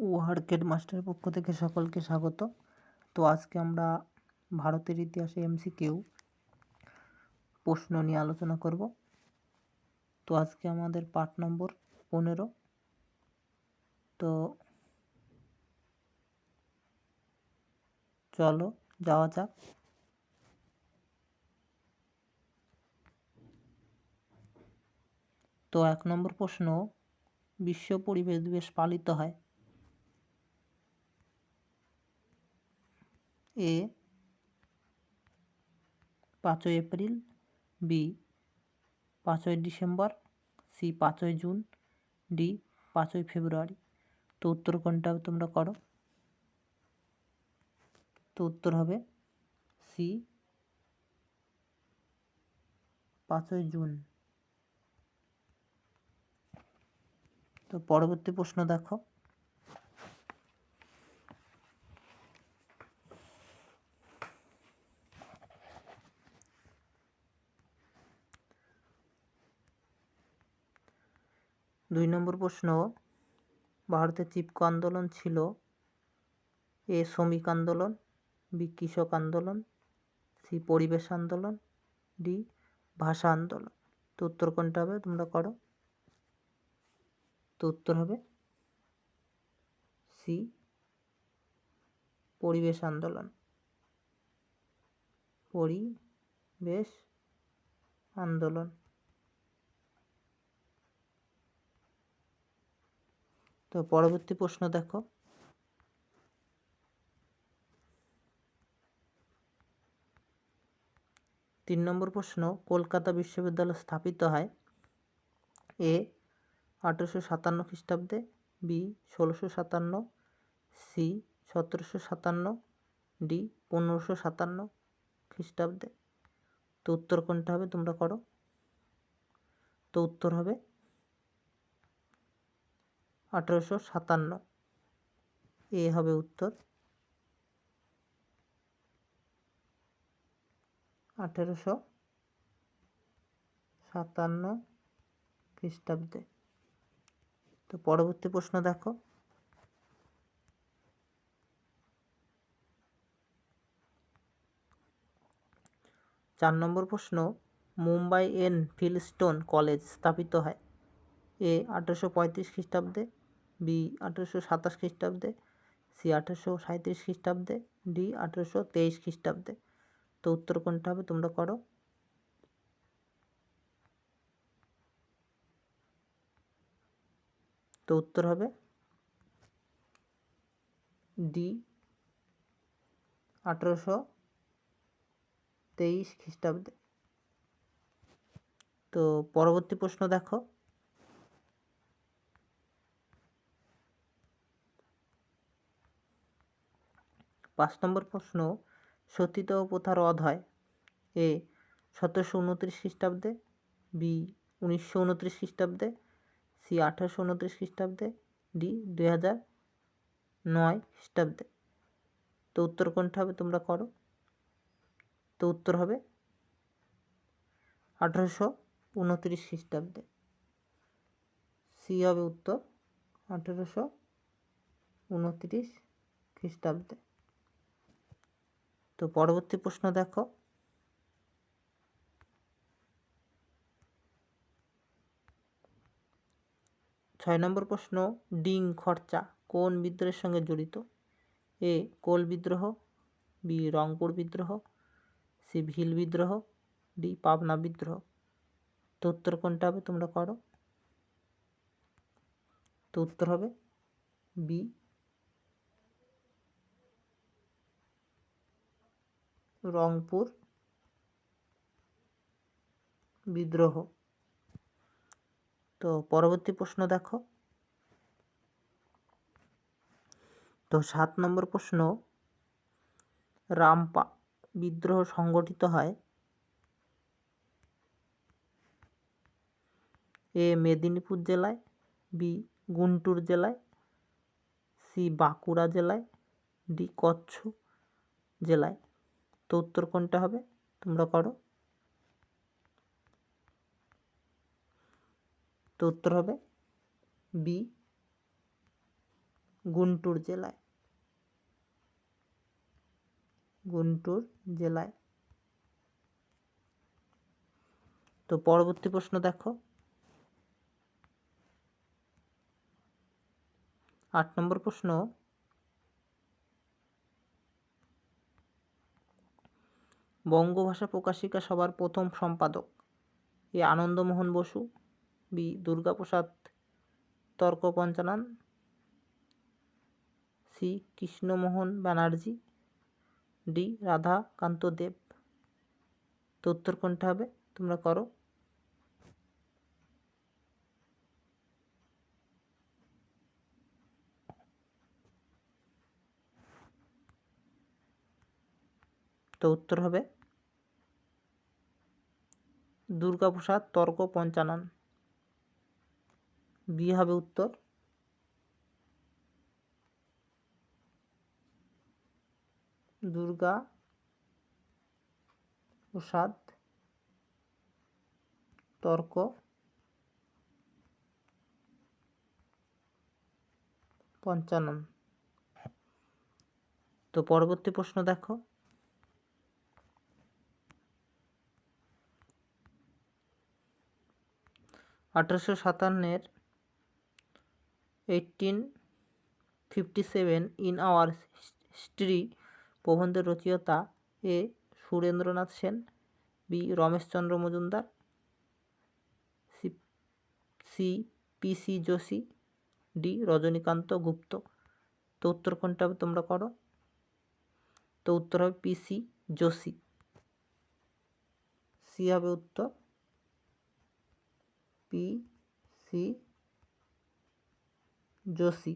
ওয়ার্কের মাস্টারের পক্ষ থেকে সকলকে স্বাগত। তো আজকে আমরা ভারতের ইতিহাসে এমসিকিউ প্রশ্ন নিয়ে আলোচনা করব। তো আজকে আমাদের পার্ট নম্বর পনেরো। তো চলো, যাওয়া যাক। তো এক নম্বর প্রশ্ন, বিশ্ব পরিবেশ দিবস পালিত হয়। এ পাঁচই এপ্রিল, বি পাঁচই ডিসেম্বর, সি পাঁচই জুন, ডি পাঁচই ফেব্রুয়ারি। তো উত্তর কোনটা তোমরা করো? তো উত্তর হবে সি পাঁচই জুন। তো পরবর্তী প্রশ্ন দেখো। দুই নম্বর প্রশ্ন, ভারতে চিপকো আন্দোলন ছিল? এ শ্রমিক আন্দোলন, বি কৃষক আন্দোলন, সি পরিবেশ আন্দোলন, ডি ভাষা আন্দোলন। তো উত্তর কোনটা হবে তোমরা করো? তো উত্তর হবে সি পরিবেশ আন্দোলন। পরিবেশ আন্দোলন। তো পরবর্তী প্রশ্ন দেখো। তিন নম্বর প্রশ্ন, কলকাতা বিশ্ববিদ্যালয় স্থাপিত হয় এ আঠেরোশো সাতান্ন খ্রিস্টাব্দে, বি ষোলোশো সাতান্ন, সি সতেরোশো সাতান্ন, ডি পনেরোশো সাতান্ন খ্রিস্টাব্দে। তো উত্তর কোনটা হবে তোমরা করো? তো উত্তর হবে আঠেরোশো সাতান্ন। এ হবে উত্তর। আঠেরোশো সাতান্ন খ্রিস্টাব্দে। তো পরবর্তী প্রশ্ন দেখো। চার নম্বর প্রশ্ন, মুম্বাই এন ফিলস্টোন কলেজ স্থাপিত হয়। এ আঠেরোশো পঁয়ত্রিশ খ্রিস্টাব্দে। বি আঠেরোশো সাতাশ খ্রিস্টাব্দে, সি আঠেরোশো সাঁত্রিশ খ্রিস্টাব্দে, ডি আঠেরোশো তেইশ খ্রিস্টাব্দে। তো উত্তর কোনটা হবে তোমরা করো? তো উত্তর হবে ডি আঠেরোশো তেইশ খ্রিস্টাব্দে। তো পরবর্তী প্রশ্ন দেখো। পাঁচ নম্বর প্রশ্ন, সতীত প্রথা রদ হয়। এ, সতেরোশো উনত্রিশ খ্রিস্টাব্দে, বি, উনিশশো উনত্রিশ খ্রিস্টাব্দে, সি, আঠারোশো উনত্রিশ খ্রিস্টাব্দে, ডি দুই হাজার নয় খ্রিস্টাব্দে। তো উত্তর কোনটা হবে তোমরা করো? তো উত্তর হবে আঠারোশো উনত্রিশ খ্রিস্টাব্দে। সি হবে উত্তর আঠেরোশো উনত্রিশ খ্রিস্টাব্দে। তো পরবর্তী প্রশ্ন দেখো। ছয় নম্বর প্রশ্ন, ডিং খরচা কোন বিদ্রোহের সঙ্গে জড়িত? এ, কোল বিদ্রোহ, বি, রংপুর বিদ্রোহ, সি, ভিল বিদ্রোহ, ডি, পাবনা বিদ্রোহ। তো উত্তর কোনটা হবে তোমরা করো? তো উত্তর হবে বি রংপুর বিদ্রোহ। তো পরবর্তী প্রশ্ন দেখো। তো সাত নম্বর প্রশ্ন, রামপা বিদ্রোহ সংগঠিত হয় এ মেদিনীপুর জেলায়, বি গুন্টুর জেলায়, সি বাঁকুড়া জেলায়, ডি কচ্ছ জেলায়। তো উত্তর কোনটা হবে? তোমরা করো। তো উত্তর হবে বি গুন্টুর জেলায়। গুন্টুর জেলায়। তো পরবর্তী প্রশ্ন দেখো। আট নম্বর প্রশ্ন বঙ্গভাষা প্রকাশিকা সভার প্রথম সম্পাদক A Anandamohan Basu, B Durgaprasad Tarka Panchanan C Krishnamohan Banerjee, D Radhakanta Deb. তো উত্তর কোনটা হবে? তোমরা করো। তো উত্তর হবে দুর্গাপ্রসাদ তর্ক পঞ্চানন। বি হবে উত্তর? দুর্গা প্রসাদ তর্ক পঞ্চানন। তো পরবর্তী প্রশ্ন দেখো। আঠারোশো সাতান্নের eighteen fifty seven in our history প্রবন্ধের রচয়িতা A Surendranath Sen, B Rameshchandra Majumdar, C C P C Joshi, D Rajanikanta Gupta. তো উত্তর কোনটা তোমরা করো? তো উত্তর হবে পি সি যোশী। সি হবে উত্তর। পি, সি যোশী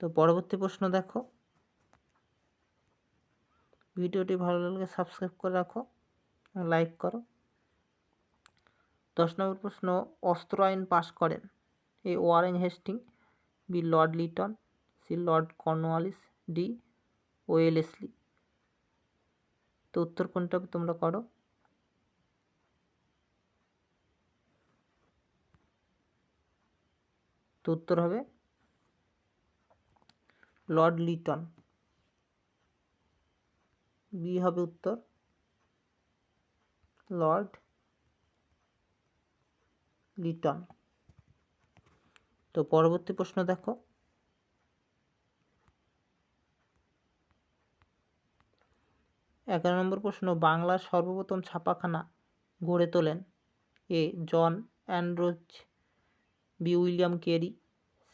তো পরবর্তী প্রশ্ন দেখো। ভিডিওটি ভালো লাগলে সাবস্ক্রাইব করে রাখো লাইক করো। দশ নম্বর প্রশ্ন, অস্ত্র আইন পাশ করেন। A Warren Hastings B Lord Lytton, C Lord Cornwallis, D Wellesley. তো উত্তর কোনটা তোমরা করো? উত্তর হবে লর্ড লিটন। বি হবে উত্তর লর্ড লিটন। তো পরবর্তী প্রশ্ন দেখো। এগারো নম্বর প্রশ্ন, বাংলার সর্বপ্রথম ছাপাখানা গড়ে তোলেন A John Andrews B William Carey.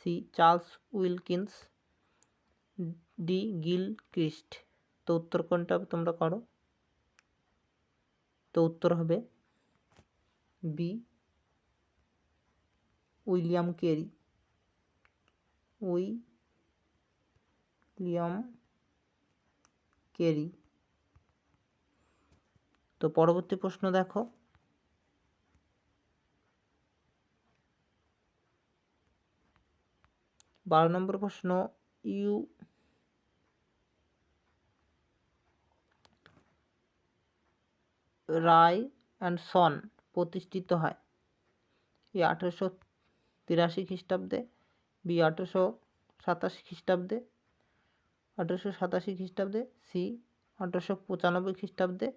C Charles Wilkins D Gilchrist. তো উত্তর কোনটা তোমরা করো? তো উত্তর হবে B William Carey. William Carey. তো পরবর্তী প্রশ্ন দেখো। বারো নম্বর প্রশ্ন, ইউ রায় অ্যান্ড সন প্রতিষ্ঠিত হয়। এ আঠেরোশো তিরাশি খ্রিস্টাব্দে, বি আঠেরোশো সাতাশি খ্রিস্টাব্দে, আঠেরোশো সাতাশি খ্রিস্টাব্দে, সি আঠেরোশো পঁচানব্বই খ্রিস্টাব্দে,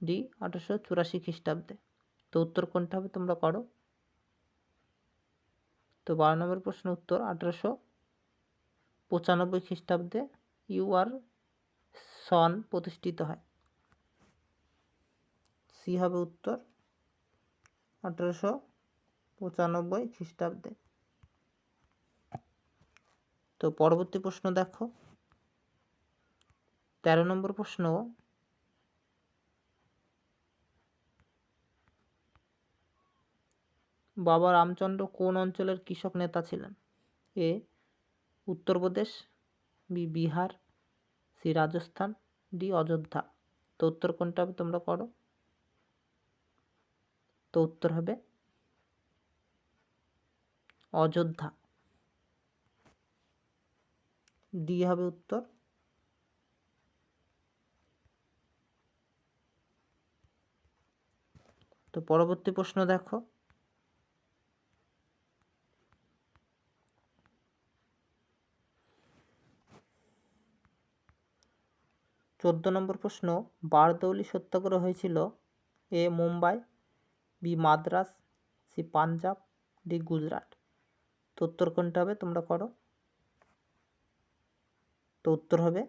ডি আঠেরোশো চুরাশি খ্রিস্টাব্দে। তো উত্তর কোনটা হবে তোমরা করো? তো বারো নম্বর প্রশ্ন উত্তর, আঠেরোশো পঁচানব্বই খ্রিস্টাব্দে ইউআর সন প্রতিষ্ঠিত হয়। সি হবে উত্তর, আঠেরোশো পঁচানব্বই খ্রিস্টাব্দে। তো পরবর্তী প্রশ্ন দেখো। তেরো নম্বর প্রশ্ন, বাবা রামচন্দ্র কোন অঞ্চলের কৃষক নেতা ছিলেন? A Uttar Pradesh, B Bihar, C Rajasthan, D Ayodhya. তো উত্তর কোনটা হবে তোমরা করো? তো উত্তর হবে অযোধ্যা। ডি হবে উত্তর। তো পরবর্তী প্রশ্ন দেখো। চোদ্দ নম্বর প্রশ্ন, বারদৌলি সত্যাগ্রহ হয়েছিল A Mumbai, B Madras, C Punjab, D Gujarat. তো উত্তর কোনটা হবে তোমরা করো? তো উত্তর হবে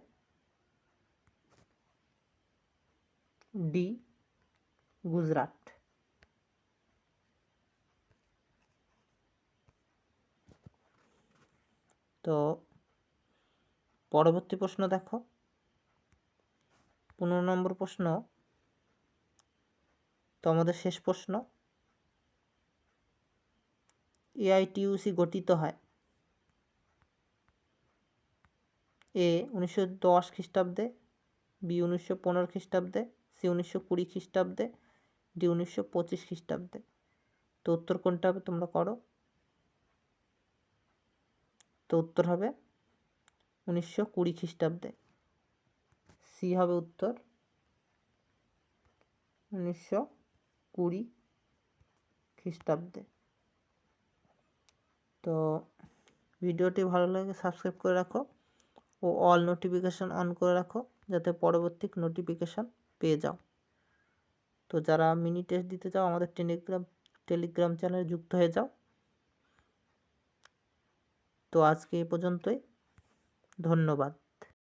ডি গুজরাট। তো পরবর্তী প্রশ্ন দেখো। পনেরো নম্বর প্রশ্ন। তো আমাদের শেষ প্রশ্ন। এআইটিউসি গঠিত হয়। এ উনিশশো দশ খ্রিস্টাব্দে, বি উনিশশো পনেরো খ্রিস্টাব্দে, সি উনিশশো কুড়ি খ্রিস্টাব্দে, ডি উনিশশো পঁচিশ খ্রিস্টাব্দে। তো উত্তর কোনটা হবে তোমরা করো? তো উত্তর হবে উনিশশো কুড়ি খ্রিস্টাব্দে। সি হবে উত্তর। উনিশশো কুড়ি খ্রিস্টাব্দে। তো ভিডিওটি ভালো লাগে সাবস্ক্রাইব করে রাখো ও অল নোটিফিকেশান অন করে রাখো যাতে পরবর্তী নোটিফিকেশান পেয়ে যাও। তো যারা মিনি টেস্ট দিতে চাও, আমাদের টেলিগ্রাম টেলিগ্রাম চ্যানেলে যুক্ত হয়ে যাও। তো আজকে এ পর্যন্তই। ধন্যবাদ।